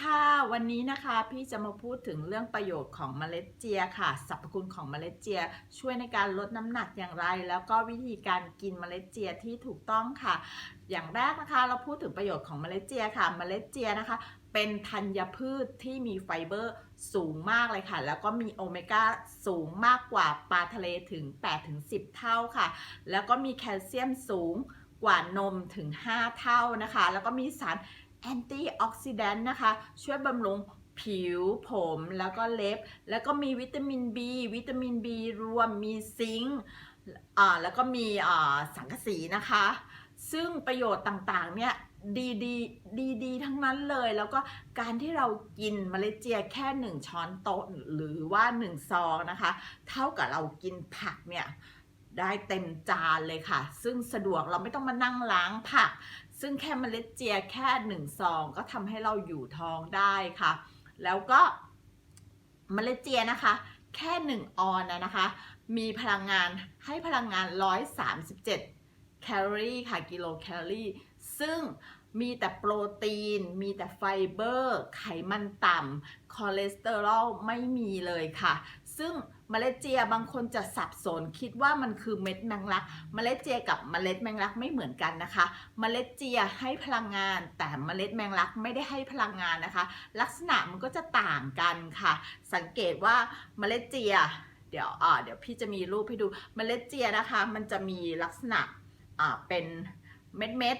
ค่ะ วันนี้นะคะพี่จะมาพูดถึงเรื่องประโยชน์ของเมล็ดเจียค่ะสรรพคุณของเมล็ดเจีย ช่วยในการลดน้ำหนักอย่างไร แล้วก็วิธีการกินเมล็ดเจียที่ถูกต้องค่ะ อย่างแรกนะคะ เราพูดถึงประโยชน์ของเมล็ดเจียค่ะ เมล็ดเจียนะคะ เป็นธัญพืชที่มีไฟเบอร์สูงมากเลยค่ะ แล้วก็มีโอเมก้าสูงมากกว่าปลาทะเลถึง 8-10 เท่าค่ะ แล้วก็มีแคลเซียมสูงกว่านมถึง 5 เท่านะคะ แล้วก็มีสาร แอนตี้ออกซิแดนต์นะคะ ช่วยบำรุงผิวผมแล้วก็เล็บ แล้วก็มีวิตามิน B วิตามิน B รวมมีซิงค์อ่าแล้วก็มีอ่าสังกะสีนะคะ ซึ่งประโยชน์ต่างๆเนี่ยดีดีดีดีทั้งนั้นเลย แล้วก็การที่เรากินเมล็ดเจียแค่ 1 ช้อนโต๊ะหรือว่า 1 ซองนะคะ เท่ากับเรากินผักเนี่ยได้เต็มจานเลยค่ะ ซึ่งสะดวกเราไม่ต้องมานั่งล้างผัก ซึ่งแค่เมล็ดเจียแค่หนึ่งซองก็ทำให้เราอยู่ท้องได้ค่ะ แล้วก็เมล็ดเจียนะคะ แค่หนึ่งออนนะนะคะ มีพลังงานให้พลังงาน 137 แคลอรี่ค่ะกิโลแคลอรี่ ซึ่งมีแต่โปรตีน มีแต่ไฟเบอร์ ไขมันต่ำคอเลสเตอรอลไม่มีเลยค่ะ ซึ่งเมล็ดเจียบางคนจะสับสนคิดว่ามันคือเม็ดแมงลัก เมล็ดเจียกับเมล็ดแมงลักไม่เหมือนกันนะคะ เมล็ดเจียให้พลังงาน แต่เมล็ดแมงลักไม่ได้ให้พลังงานนะคะ ลักษณะมันก็จะต่างกันค่ะ สังเกตว่าเมล็ดเจีย เดี๋ยวอ่าเดี๋ยวพี่จะมีรูปให้ดู เมล็ดเจียนะคะ มันจะมีลักษณะอ่าเป็นเม็ดเม็ด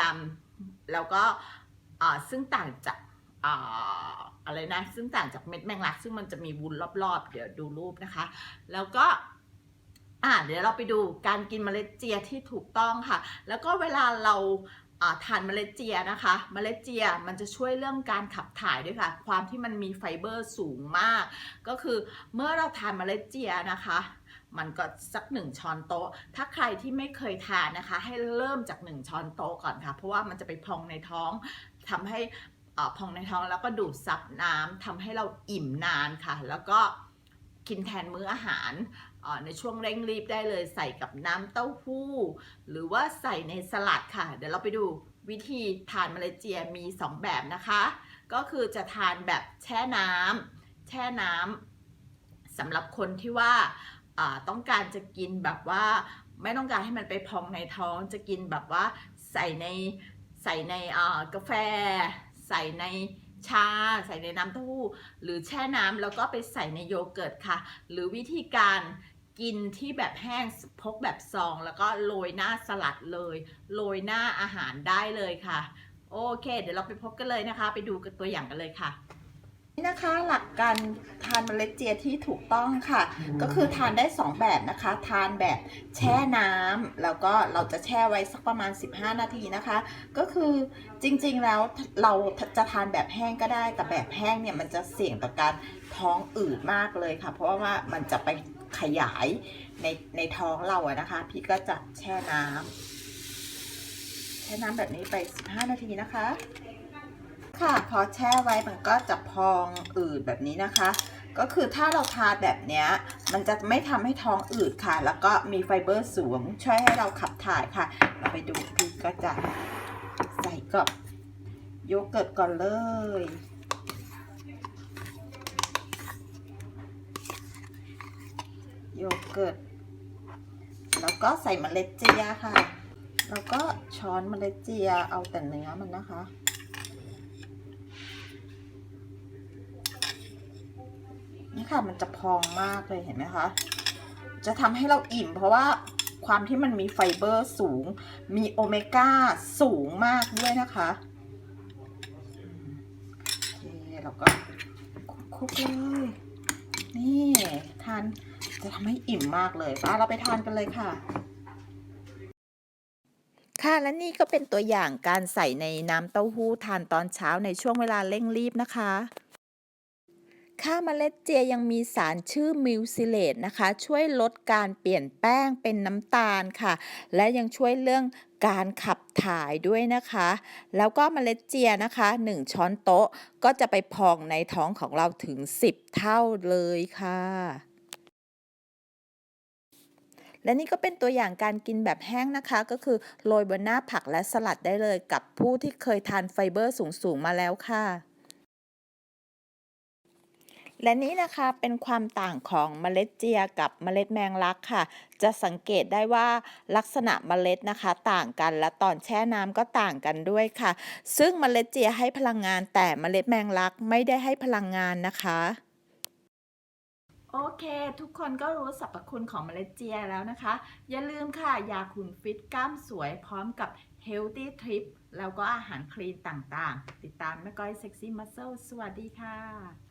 ดำๆแล้วก็อ่าซึ่งต่างจาก อะไรนะซึ่งต่างจากเม็ดแมงลัก ซึ่งมันจะมีวุ้นรอบๆ เดี๋ยวดูรูปนะคะ แล้วก็อ่าเดี๋ยวเราไปดูการกินเมล็ดเจียที่ถูกต้องค่ะ แล้วก็เวลาเราทานเมล็ดเจียนะคะ เมล็ดเจียมันจะช่วยเรื่องการขับถ่ายด้วยค่ะ ความที่มันมีไฟเบอร์สูงมาก ก็คือเมื่อเราทานเมล็ดเจียนะคะ มันก็สักหนึ่งช้อนโต๊ะ ถ้าใครที่ไม่เคยทานนะคะ ให้เริ่มจากหนึ่งช้อนโต๊ะก่อนค่ะ เพราะว่ามันจะไปพองในท้องทำให้ พองในท้องแล้วก็ดูดซับน้ำทำให้เราอิ่มนานค่ะ แล้วก็กินแทนมื้ออาหารในช่วงเร่งรีบได้เลยใส่กับน้ำเต้าหู้ หรือว่าใส่ในสลัดค่ะ เดี๋ยวเราไปดูวิธีทานเมล็ดเจียมี 2 แบบนะคะ ก็คือจะทานแบบแช่น้ำแช่น้ำสำหรับคนที่ว่าต้องการจะกินแบบว่าไม่ต้องการให้มันไปพองในท้องจะกินแบบว่าใส่ในใส่ในกาแฟ ใส่ในชาใส่ในน้ำเต้าหู้ หรือแช่น้ำแล้วก็ไปใส่ในโยเกิร์ตค่ะ หรือวิธีการกินที่แบบแห้งพกแบบซอง แล้วก็โรยหน้าสลัดเลย โรยหน้าอาหารได้เลยค่ะ โอเค เดี๋ยวเราไปพบกันเลยนะคะ ไปดูกันตัวอย่างกันเลยค่ะ นี่นะคะหลักการทานเมล็ดเจียที่ถูกต้องค่ะ ก็คือทานได้ 2 แบบนะคะ ทานแบบแช่น้ำแล้วก็เราจะแช่ไว้สักประมาณ 15 นาทีนะคะ ก็คือจริงๆแล้วเราจะทานแบบแห้งก็ได้ แต่แบบแห้งเนี่ยมันจะเสี่ยงต่อการท้องอืดมากเลยค่ะ เพราะว่ามันจะไปขยายในในท้องเราอะนะคะ พี่ก็จะแช่น้ำแช่น้ำแบบนี้ไป 15 นาทีนะคะ ค่ะ พอแช่ไว้มันก็จะพองอืดแบบนี้นะคะ ก็คือถ้าเราทาแบบเนี้ย มันจะไม่ทำให้ท้องอืดค่ะ แล้วก็มีไฟเบอร์สูงช่วยให้เราขับถ่ายค่ะ เราไปดูพี่ก็จะใส่กับโยเกิร์ตก่อนเลยโยเกิร์ต แล้วก็ใส่เมล็ดเจียค่ะ แล้วก็ช้อนเมล็ดเจียเอาแต่เนื้อมันนะคะ นี่ค่ะมันจะพองมากเลยเห็นไหมคะ จะทำให้เราอิ่ม เพราะว่าความที่มันมีไฟเบอร์สูง มีโอเมก้าสูงมากด้วยนะคะโอเคเราก็คุกเลยนี่ทานจะทำให้อิ่มมากเลยป้าเราไปทานกันเลยค่ะค่ะและนี่ก็เป็นตัวอย่างการใส่ในน้ำเต้าหู้ทานตอนเช้าในช่วงเวลาเร่งรีบนะคะ ค่าเมล็ดเจียยังมีสารชื่อมิวซิเลตนะคะ ช่วยลดการเปลี่ยนแป้งเป็นน้ำตาลค่ะ และยังช่วยเรื่องการขับถ่ายด้วยนะคะ แล้วก็เมล็ดเจียนะคะ 1 ช้อนโต๊ะก็จะไปพองในท้องของเราถึง 10 เท่าเลยค่ะ และนี่ก็เป็นตัวอย่างการกินแบบแห้งนะคะ ก็คือโรยบนหน้าผักและสลัดได้เลยกับผู้ที่เคยทานไฟเบอร์สูงๆมาแล้วค่ะ และนี่นะคะเป็นความต่างของเมล็ดเจียกับเมล็ดแมงลักค่ะ จะสังเกตได้ว่าลักษณะเมล็ดนะคะ ต่างกันและตอนแช่น้ำก็ต่างกันด้วยค่ะ ซึ่งเมล็ดเจียให้พลังงานแต่เมล็ดแมงลักไม่ได้ให้พลังงานนะคะโอเค ทุกคนก็รู้สรรพคุณของเมล็ดเจียแล้วนะคะ อย่าลืมค่ะ ยาขุนฟิตกล้ามสวยพร้อมกับ Healthy Trip แล้วก็อาหารคลีนต่างๆ ติดตามแม่ก้อย Sexy Muscle สวัสดีค่ะ